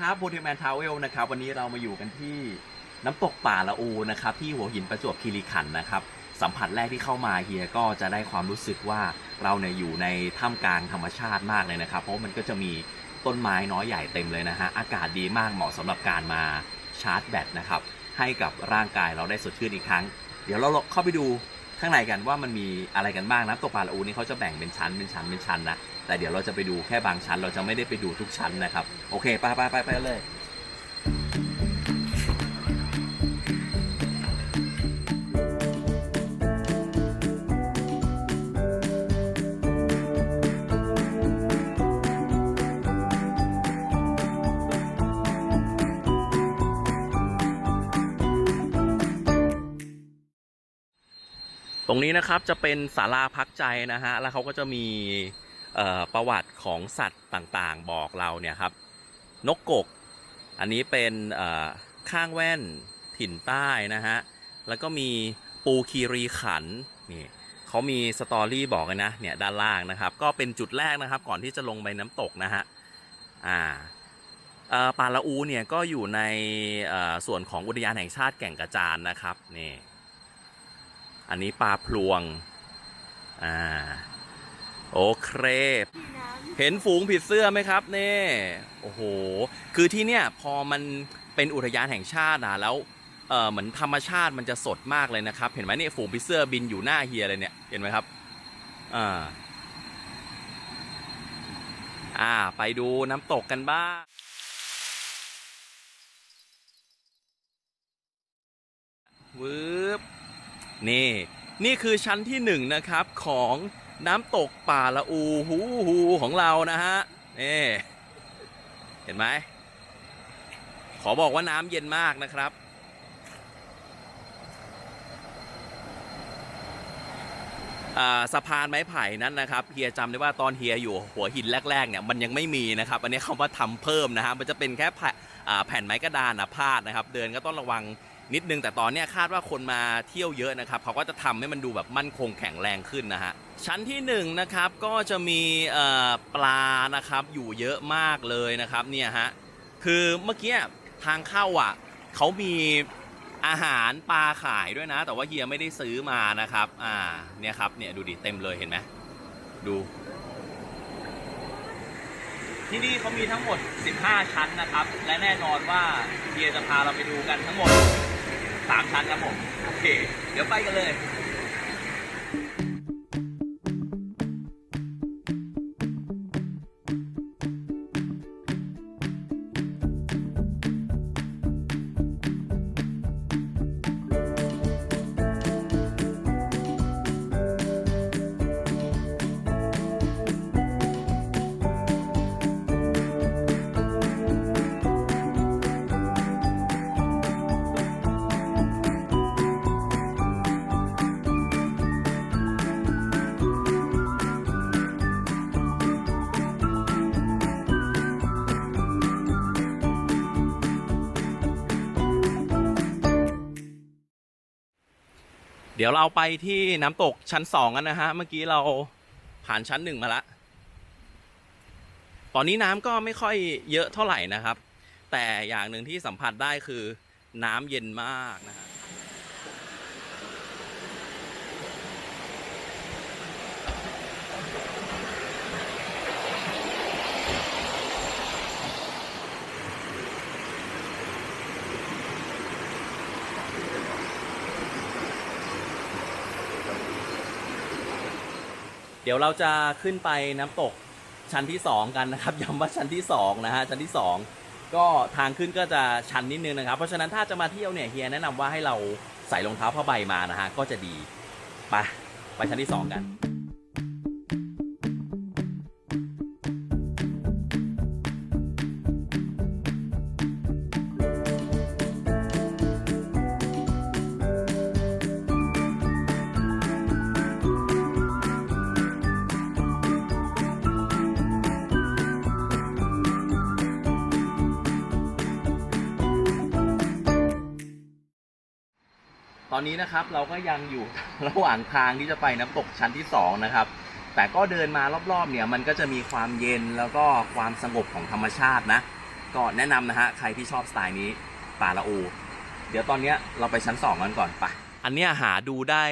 ครับโบเทแมนทาวเวลนะครับวันนี้เรามาอยู่กันที่น้ำตกป่าละอูนะครับที่หัวหินประจวบคีรีขันธ์นะครับสัมผัสแรกที่เข้ามาเฮียก็จะได้ความรู้สึกว่าเราเนี่ยอยู่ในท่ามกลางธรรมชาติมากเลยนะครับ เพราะมันก็จะมีต้นไม้น้อยใหญ่เต็มเลยนะฮะอากาศดีมากเหมาะสำหรับการมาชาร์จแบตนะครับให้กับร่างกายเราได้สดชื่นอีกครั้ง เดี๋ยวเราเข้าไปดู ข้างในกันว่ามันมีอะไรกันบ้างน้ำตกปลาละอูนี่เขาจะแบ่งเป็นชั้นเป็นชั้นเป็นชั้นนะแต่เดี๋ยวเราจะไปดูแค่บางชั้น เราจะไม่ได้ไปดูทุกชั้นนะครับโอเคไปไปไปไปเลย ตรงนี้นะครับจะเป็นศาลาพักใจนะฮะแล้วเขาก็จะมีประวัติของสัตว์ต่างๆ บอกเราเนี่ยครับ นกกก อันนี้เป็นข้างแว่นถิ่นใต้นะฮะ แล้วก็มีปูคีรีขันนี่เขามีสตอรี่บอกเลยนะเนี่ยด้านล่างนะครับ ก็เป็นจุดแรกนะครับก่อนที่จะลงไปน้ำตกนะฮะอ่าป่าละอูเนี่ยก็อยู่ในส่วนของอุทยานแห่งชาติแก่งกระจานนะครับนี่ อันนี้ปลาพลวง อ่า โอเค เห็นฝูงผีเสื้อไหมครับนี่โอ้โห คือที่เนี่ยพอมันเป็นอุทยานแห่งชาตินะแล้วเออเหมือนธรรมชาติมันจะสดมากเลยนะครับ เห็นไหมเนี่ยฝูงผีเสื้อบินอยู่หน้าเฮียเลยเนี่ย เห็นไหมครับ อ่า อ่า ไปดูน้ำตกกันบ้าง วืบ นี่ นี่คือชั้นที่หนึ่งนะครับของน้ำตกป่าละอูหูหูของเรานะฮะนี่เห็นไหมขอบอกว่าน้ำเย็นมากนะครับ สะพานไม้ไผ่นั้นนะครับเฮียจำได้ว่าตอนเฮียอยู่หัวหินแรกๆเนี่ยมันยังไม่มีนะครับ อันนี้เขามาทำเพิ่มนะฮะมันจะเป็นแค่แผ่นอ่าแผ่นไม้กระดานนะพาดนะครับ เดินก็ต้องระวัง นิดนึงแต่ตอนนี้คาดว่าคนมาเที่ยวเยอะนะครับเขาก็จะทำให้มันดูแบบมั่นคงแข็งแรงขึ้นนะฮะชั้นที่หนึ่งนะครับก็จะมีปลานะครับอยู่เยอะมากเลยนะครับเนี่ยฮะคือเมื่อกี้ทางเข้าอะเขามีอาหารปลาขายด้วยนะ แต่ว่าเฮียไม่ได้ซื้อมานะครับ อ่าเนี่ยครับเนี่ยดูดิเต็มเลยเห็นไหมดูที่นี่เขามีทั้งหมด 15 ชั้นนะครับ และแน่นอนว่าเฮียจะพาเราไปดูกันทั้งหมด 3ชั้นครับผม โอเค เดี๋ยวไปกันเลย เดี๋ยวเราไปที่น้ำตกชั้นสองกันนะฮะ เมื่อกี้เราผ่านชั้นหนึ่งมาละ ตอนนี้น้ำก็ไม่ค่อยเยอะเท่าไหร่นะครับ แต่อย่างหนึ่งที่สัมผัสได้คือน้ำเย็นมากนะฮะ ดี๋ยวเราจะขึ้นไปน้ำตกชั้นที่ 2 กันนะครับย้ำว่าชั้นที่2นะฮะชั้นที่ 2 ก็ทางขึ้นก็จะชันนิดนึงนะครับ เพราะฉะนั้นถ้าจะมาเที่ยวเนี่ยเฮียแนะนำว่าให้เราใส่รองเท้าผ้าใบมานะฮะก็จะดีไปไปชั้นที่ 2 กัน อนนี้นะครับเราก็ยังอยู่ระหว่างทางที่จะไปน้ำตกชั้นที่สองนะครับ แต่ก็เดินมารอบๆเนี่ยมันก็จะมีความเย็นแล้วก็ความสงบของธรรมชาตินะ ก็แนะนำนะฮะใครที่ชอบสไตล์นี้ป่าละอู เดี๋ยวตอนเนี้ยเราไปชั้นสองกันก่อนไปะอันเนี้ยหาดูได้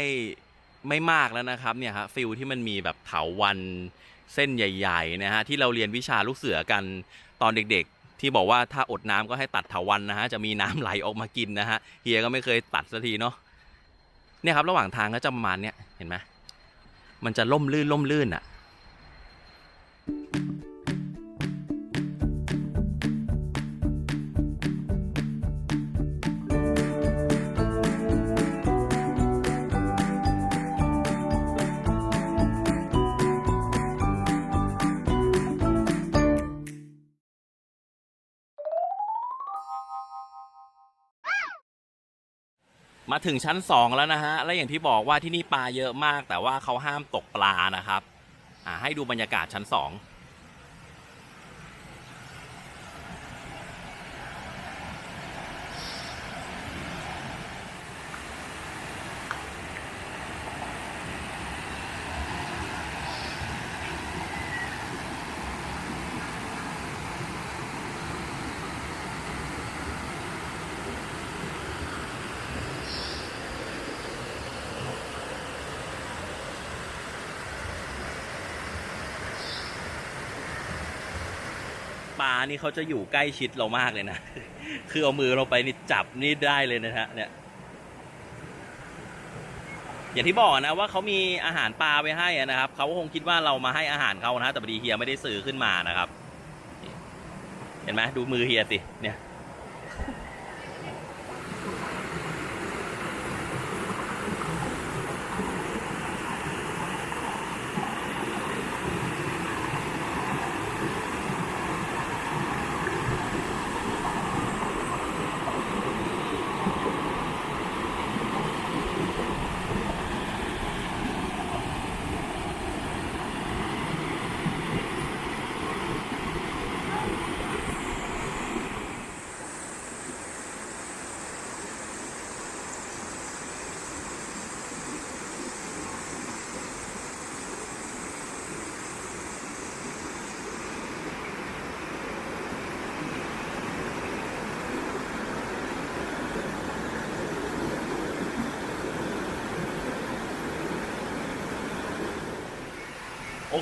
ไม่มากแล้วนะครับเนี่ยฮะฟิลที่มันมีแบบเถาวันเส้นใหญ่ๆนะฮะที่เราเรียนวิชาลูกเสือกันตอนเด็กๆ ที่บอกว่าถ้าอดน้ำก็ให้ตัดเถาวันนะฮะจะมีน้ำไหลออกมากินนะฮะเฮียก็ไม่เคยตัดสักทีเนาะ เนี่ยครับระหว่างทางก็จะประมาณเนี้ยเห็นไหมมันจะล่มลื่นล่มลื่นอะ มาถึงชั้น 2 แล้วนะฮะ และอย่างที่บอกว่าที่นี่ปลาเยอะมาก แต่ว่าเขาห้ามตกปลานะครับ ให้ดูบรรยากาศชั้น 2 ปลานี่เขาจะอยู่ใกล้ชิดเรามากเลยนะ คือเอามือเราไปนี่จับนี่ได้เลยนะฮะเนี่ยอย่างที่บอกนะว่าเขามีอาหารปลาไว้ให้นะครับเขาก็คงคิดว่าเรามาให้อาหารเขานะแต่พอดีเฮียไม่ได้ซื้อขึ้นมานะครับ เห็นไหมดูมือเฮียสิเนี่ย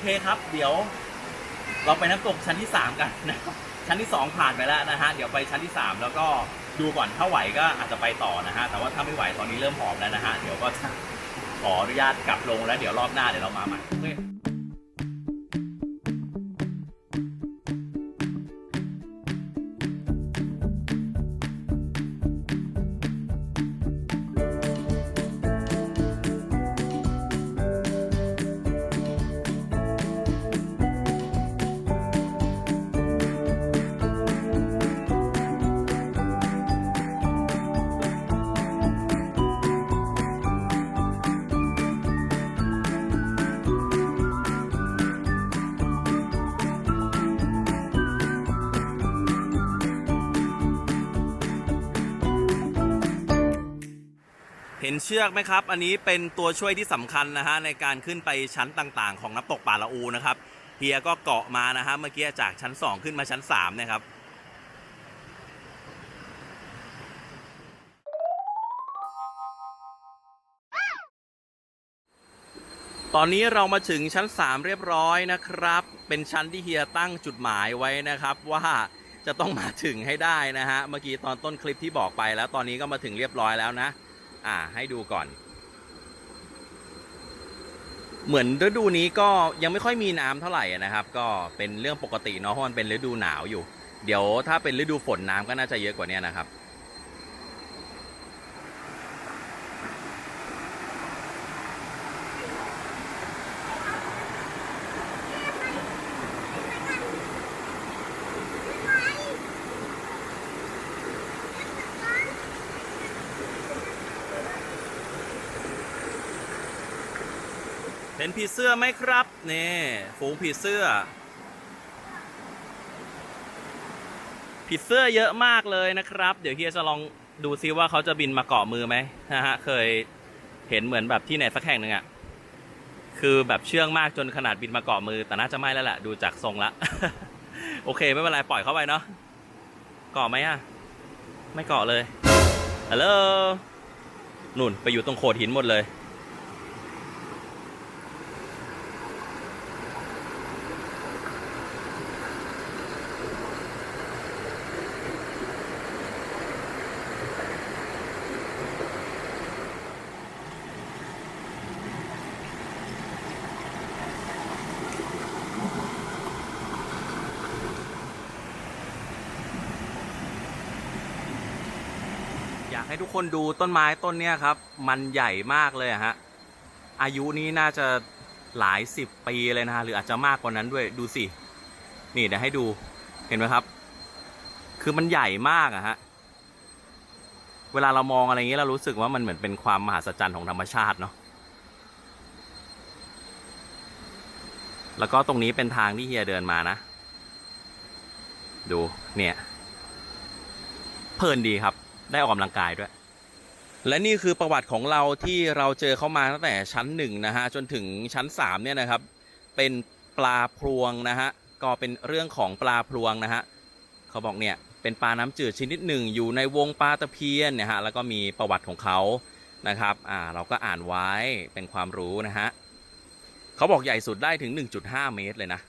เคครับ เดี๋ยว เราไปน้ำตกชั้นที่สามกันนะครับชั้นที่สองผ่านไปแล้วนะฮะเดี๋ยวไปชั้นที่สามแล้วก็ดูก่อนถ้าไหวก็อาจจะไปต่อนะฮะแต่ว่าถ้าไม่ไหวตอนนี้เริ่มหอมแล้วนะฮะเดี๋ยวก็จะขออนุญาตกลับลงแล้วเดี๋ยวรอบหน้าเดี๋ยวเรามาใหม่ นเชือกไหมครับ อันนี้เป็นตัวช่วยที่สำคัญนะฮะในการขึ้นไปชั้นต่างๆ ของน้ำตกป่าละอูนะครับเฮียก็เกาะมานะฮะเมื่อกี้จากชั้น 2 ขึ้นมาชั้น3นะครับตอนนี้เรามาถึงชั้น 3 เรียบร้อยนะครับ เป็นชั้นที่เฮียตั้งจุดหมายไว้นะครับว่าจะต้องมาถึงให้ได้นะฮะ เมื่อกี้ตอนต้นคลิปที่บอกไปแล้วตอนนี้ก็มาถึงเรียบร้อยแล้วนะ อ่าให้ดูก่อน เหมือนฤดูนี้ก็ยังไม่ค่อยมีน้ำเท่าไหร่นะครับ ก็เป็นเรื่องปกติเนาะเพราะมันเป็นฤดูหนาวอยู่ เดี๋ยวถ้าเป็นฤดูฝนน้ำก็น่าจะเยอะกว่านี้นะครับ เห็นผีเสื้อไหมครับ นี่ฝูงผีเสื้อ ผีเสื้อเยอะมากเลยนะครับ เดี๋ยวเฮียจะลองดูซิว่าเขาจะบินมาเกาะมือไหมนะฮะ เคยเห็นเหมือนแบบที่ไหนสักแห่งหนึ่งอะคือแบบเชื่องมากจนขนาดบินมาเกาะมือ แต่น่าจะไม่แล้วแหละดูจากทรงละ โอเคไม่เป็นไรปล่อยเข้าไปเนาะเกาะไหมอะไม่เกาะเลยฮัลโหลนุ่นไปอยู่ตรงโขดหินหมดเลย ให้ทุกคนดูต้นไม้ต้นเนี้ยครับ มันใหญ่มากเลยฮะ อายุนี้น่าจะหลายสิบปีเลยนะฮะ หรืออาจจะมากกว่านั้นด้วย ดูสิ นี่เดี๋ยวให้ดู เห็นไหมครับ คือมันใหญ่มากอะฮะ เวลาเรามองอะไรอย่างเงี้ยเรารู้สึกว่ามันเหมือนเป็นความมหัศจรรย์ของธรรมชาติเนาะ แล้วก็ตรงนี้เป็นทางที่เฮียเดินมานะ ดู เนี่ย เพลินดีครับ ได้ออกกำลังกายด้วย และนี่คือประวัติของเราที่เราเจอเข้ามาตั้งแต่ชั้นหนึ่งนะฮะจนถึงชั้นสามเนี่ยนะครับ เป็นปลาพรวงนะฮะก็เป็นเรื่องของปลาพรวงนะฮะเขาบอกเนี่ยเป็นปลาน้ำจืดชนิดหนึ่ง อยู่ในวงปลาตะเพียนเนี่ยฮะแล้วก็มีประวัติของเขานะครับอ่าเราก็อ่านไว้เป็นความรู้นะฮะเขาบอกใหญ่สุดได้ถึง 1.5 เมตรเลยนะ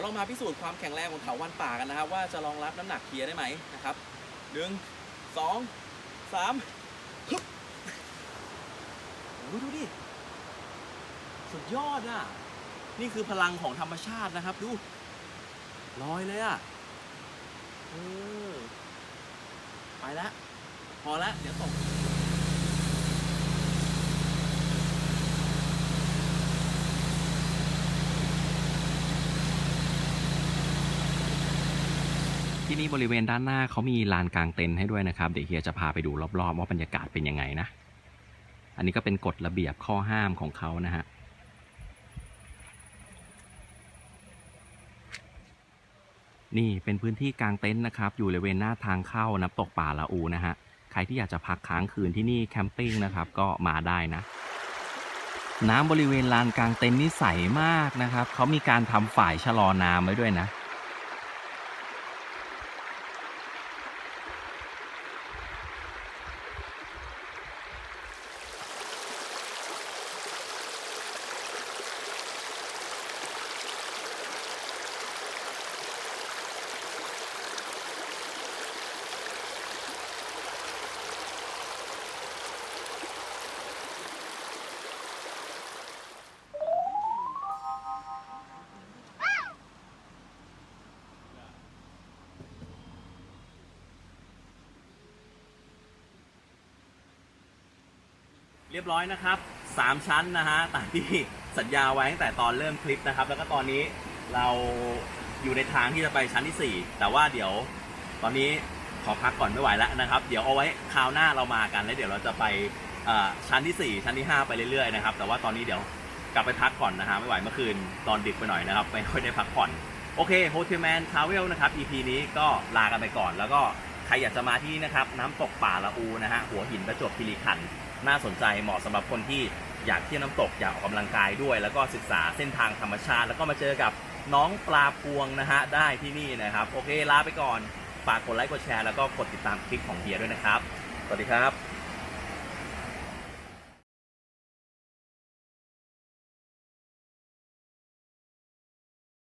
ยวเรามาพิสูจน์ความแข็งแรงของเถาวันป่ากันนะครับ ว่าจะรองรับน้ำหนักเคียร์ได้ไหมนะครับหนึ่งสองสามฮึบโอ้ดูดิ สุดยอดอะ นี่คือพลังของธรรมชาตินะครับ ดูลอยเลยอะเออไปแล้วพอแล้วเดี๋ยวตก ที่นี่บริเวณด้านหน้าเขามีลานกลางเต็นท์ให้ด้วยนะครับ เดี๋ยวเฮียจะพาไปดูรอบๆ ว่าบรรยากาศเป็นยังไงนะ อันนี้ก็เป็นกฎระเบียบข้อห้ามของเขานะฮะนี่เป็นพื้นที่กลางเต็นท์นะครับ อยู่บริเวณหน้าทางเข้าน้ำตกป่าละอูนะฮะ ใครที่อยากจะพักค้างคืนที่นี่แคมปิ้งนะครับ ก็มาได้นะ น้ำบริเวณลานกลางเต็นท์นี่ใสมากนะครับ เขามีการทำฝ่ายชะลอน้ำไว้ด้วยนะ เรียบร้อยนะครับ 3 ชั้นนะฮะตามที่สัญญาไว้ตั้งแต่ตอนเริ่มคลิปนะครับ แล้วก็ตอนนี้เราอยู่ในทางที่จะไปชั้นที่ 4 แต่ว่าเดี๋ยวตอนนี้ขอพักก่อนไม่ไหวแล้วนะครับ เดี๋ยวเอาไว้คราวหน้าเรามากันแล้วเดี๋ยวเราจะไปชั้นที่ 4 ชั้นที่ 5 ไปเรื่อยๆนะครับ แต่ว่าตอนนี้เดี๋ยวกลับไปพักก่อนนะฮะไม่ไหวเมื่อคืนตอนดึกไปหน่อยนะครับไม่ค่อยได้พักผ่อนโอเคโฮเทลแมนทราเวลนะครับ EP นี้ก็ลากันไปก่อน แล้วก็ใครอยากจะมาที่นี่นะครับ น้ำตกป่าละอูนะฮะหัวหินประจวบคีรีขันธ์ น่าสนใจเหมาะสำหรับคนที่อยากเที่ยวน้ำตกอยากออกกำลังกายด้วย แล้วก็ศึกษาเส้นทางธรรมชาติ แล้วก็มาเจอกับน้องปลาพวงนะฮะได้ที่นี่นะครับ โอเคลาไปก่อนฝากกดไลค์กดแชร์แล้วก็กดติดตามคลิปของเฮียด้วยนะครับ สวัสดีครับ